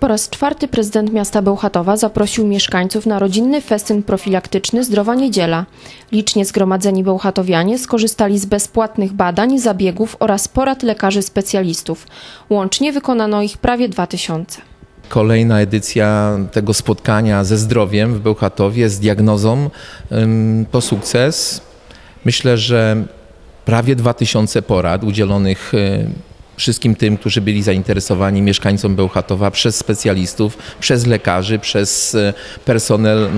Po raz czwarty prezydent miasta Bełchatowa zaprosił mieszkańców na rodzinny festyn profilaktyczny Zdrowa Niedziela. Licznie zgromadzeni bełchatowianie skorzystali z bezpłatnych badań, zabiegów oraz porad lekarzy specjalistów. Łącznie wykonano ich prawie 2000. Kolejna edycja tego spotkania ze zdrowiem w Bełchatowie z diagnozą po sukces. Myślę, że prawie 2000 porad udzielonych y, wszystkim tym, którzy byli zainteresowani, mieszkańcom Bełchatowa, przez specjalistów, przez lekarzy, przez y, personel y,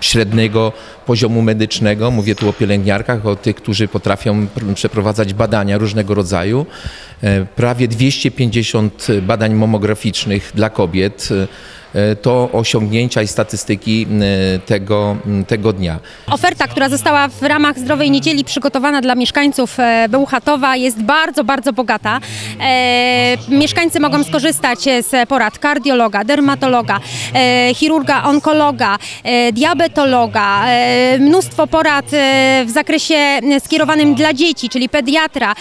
średniego poziomu medycznego. Mówię tu o pielęgniarkach, o tych, którzy potrafią pr- przeprowadzać badania różnego rodzaju. E, Prawie 250 badań mamograficznych dla kobiet. E, To osiągnięcia i statystyki e, tego, tego dnia. Oferta, która została w ramach Zdrowej Niedzieli przygotowana dla mieszkańców e, Bełchatowa jest bardzo, bardzo bogata. Mieszkańcy mogą skorzystać z porad kardiologa, dermatologa, chirurga, onkologa, diabetologa, mnóstwo porad w zakresie skierowanym dla dzieci, czyli pediatra,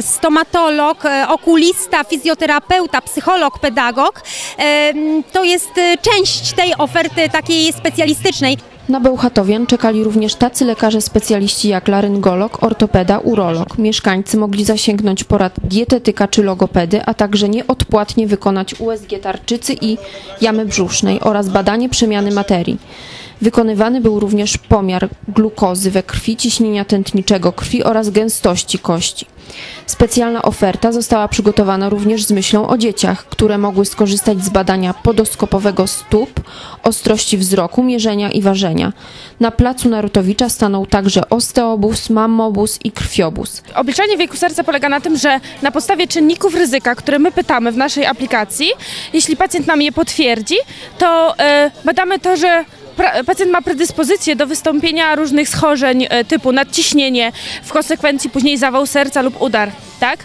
stomatolog, okulista, fizjoterapeuta, psycholog, pedagog. To jest e, część tej oferty takiej specjalistycznej. Na Bełchatowian czekali również tacy lekarze specjaliści jak laryngolog, ortopeda, urolog. Mieszkańcy mogli zasięgnąć porad dietetyka czy logopedy, a także nieodpłatnie wykonać USG tarczycy i jamy brzusznej oraz badanie przemiany materii. Wykonywany był również pomiar glukozy we krwi, ciśnienia tętniczego krwi oraz gęstości kości. Specjalna oferta została przygotowana również z myślą o dzieciach, które mogły skorzystać z badania podoskopowego stóp, ostrości wzroku, mierzenia i ważenia. Na placu Narutowicza stanął także osteobus, mammobus i krwiobus. Obliczanie wieku serca polega na tym, że na podstawie czynników ryzyka, które my pytamy w naszej aplikacji, jeśli pacjent nam je potwierdzi, to e, badamy to, że pacjent ma predyspozycję do wystąpienia różnych schorzeń e, typu nadciśnienie, w konsekwencji później zawał serca lub udar, tak?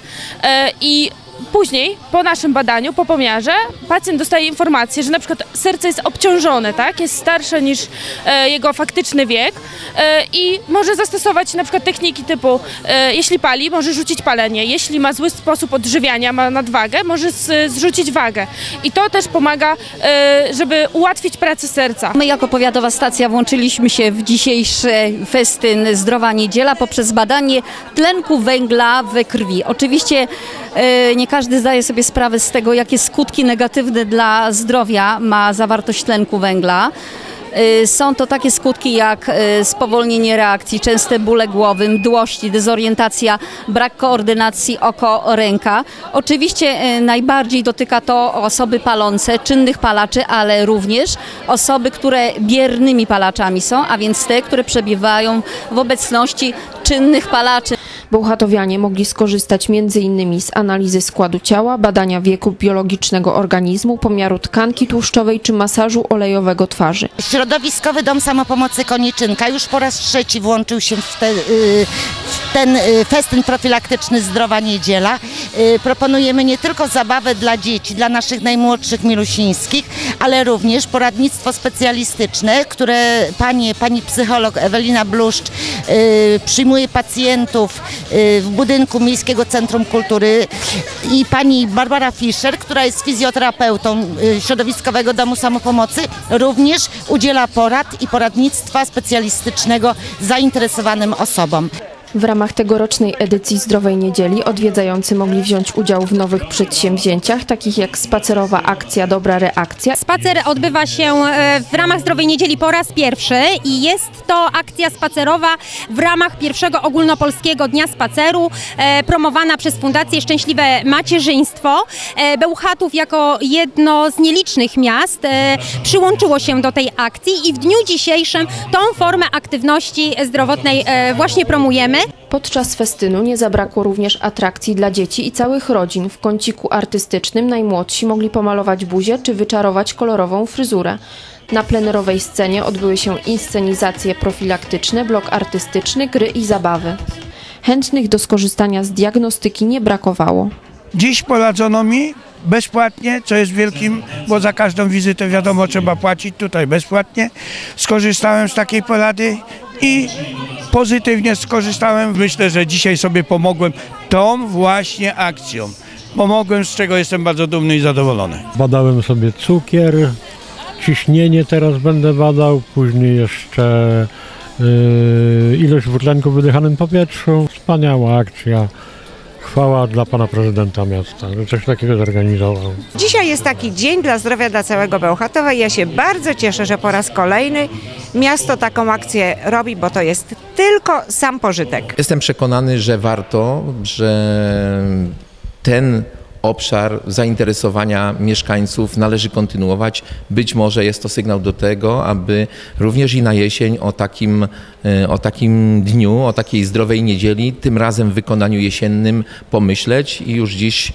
E, I Później, po naszym badaniu, po pomiarze, pacjent dostaje informację, że na przykład serce jest obciążone, tak? jest starsze niż e, jego faktyczny wiek e, i może zastosować na przykład techniki typu, e, jeśli pali, może rzucić palenie, jeśli ma zły sposób odżywiania, ma nadwagę, może z, zrzucić wagę. I to też pomaga, e, żeby ułatwić pracę serca. My jako powiatowa stacja włączyliśmy się w dzisiejszy festyn Zdrowa Niedziela poprzez badanie tlenku węgla we krwi. Oczywiście nie każdy zdaje sobie sprawę z tego, jakie skutki negatywne dla zdrowia ma zawartość tlenku węgla. Y, Są to takie skutki jak y, spowolnienie reakcji, częste bóle głowy, mdłości, dezorientacja, brak koordynacji oko-ręka. Oczywiście najbardziej dotyka to osoby palące, czynnych palaczy, ale również osoby, które biernymi palaczami są, a więc te, które przebywają w obecności czynnych palaczy. Bełchatowianie mogli skorzystać m.in. z analizy składu ciała, badania wieku biologicznego organizmu, pomiaru tkanki tłuszczowej czy masażu olejowego twarzy. Środowiskowy Dom Samopomocy Konieczynka już po raz trzeci włączył się w, te, y, w ten y, festyn profilaktyczny Zdrowa Niedziela. Y, Proponujemy nie tylko zabawę dla dzieci, dla naszych najmłodszych milusińskich, ale również poradnictwo specjalistyczne, które panie, pani psycholog Ewelina Bluszcz przyjmuje pacjentów w budynku Miejskiego Centrum Kultury i pani Barbara Fischer, która jest fizjoterapeutą y, Środowiskowego Domu Samopomocy, również udziela porad i poradnictwa specjalistycznego zainteresowanym osobom. W ramach tegorocznej edycji Zdrowej Niedzieli odwiedzający mogli wziąć udział w nowych przedsięwzięciach, takich jak spacerowa akcja Dobra Reakcja, Spacer odbywa się e, w ramach Zdrowej Niedzieli po raz pierwszy i jest to akcja spacerowa w ramach pierwszego ogólnopolskiego Dnia Spaceru, e, promowana przez Fundację Szczęśliwe Macierzyństwo. E, Bełchatów jako jedno z nielicznych miast przyłączyło się do tej akcji i w dniu dzisiejszym tą formę aktywności zdrowotnej właśnie promujemy. Podczas festynu nie zabrakło również atrakcji dla dzieci i całych rodzin. W kąciku artystycznym najmłodsi mogli pomalować buzię czy wyczarować kolorową fryzurę. Na plenerowej scenie odbyły się inscenizacje profilaktyczne, blok artystyczny, gry i zabawy. Chętnych do skorzystania z diagnostyki nie brakowało. Dziś poradzono mi bezpłatnie, co jest wielkim, bo za każdą wizytę wiadomo trzeba płacić, tutaj bezpłatnie. Skorzystałem z takiej porady i pozytywnie skorzystałem. Myślę, że dzisiaj sobie pomogłem tą właśnie akcją. pomogłem, z czego jestem bardzo dumny i zadowolony. Badałem sobie cukier, ciśnienie teraz będę badał, później jeszcze yy, ilość dwutlenku w wydychanym powietrzu. Wspaniała akcja. Chwała dla pana prezydenta miasta, że coś takiego zorganizował. Dzisiaj jest taki dzień dla zdrowia dla całego Bełchatowa i ja się bardzo cieszę, że po raz kolejny miasto taką akcję robi, bo to jest tylko sam pożytek. Jestem przekonany, że warto, że ten obszar zainteresowania mieszkańców należy kontynuować. Być może jest to sygnał do tego, aby również i na jesień o takim, e, o takim dniu, o takiej zdrowej niedzieli, tym razem w wykonaniu jesiennym pomyśleć i już dziś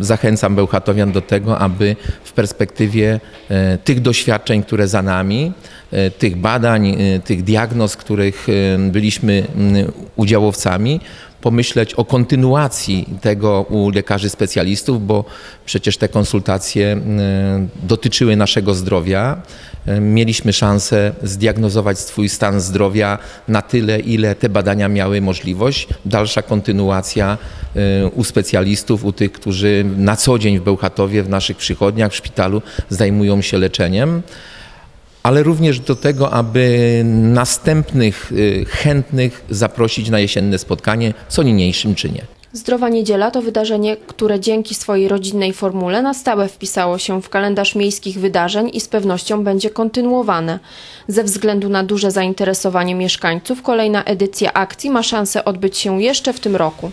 zachęcam Bełchatowian do tego, aby w perspektywie e, tych doświadczeń, które za nami, e, tych badań, e, tych diagnoz, których e, byliśmy udziałowcami, pomyśleć o kontynuacji tego u lekarzy specjalistów, bo przecież te konsultacje e, dotyczyły naszego zdrowia. E, Mieliśmy szansę zdiagnozować swój stan zdrowia na tyle, ile te badania miały możliwość. Dalsza kontynuacja e, u specjalistów, u tych, którzy na co dzień w Bełchatowie, w naszych przychodniach, w szpitalu zajmują się leczeniem ale również do tego, aby następnych y, chętnych zaprosić na jesienne spotkanie, co niniejszym czynię. Zdrowa Niedziela to wydarzenie, które dzięki swojej rodzinnej formule na stałe wpisało się w kalendarz miejskich wydarzeń i z pewnością będzie kontynuowane. Ze względu na duże zainteresowanie mieszkańców, kolejna edycja akcji ma szansę odbyć się jeszcze w tym roku.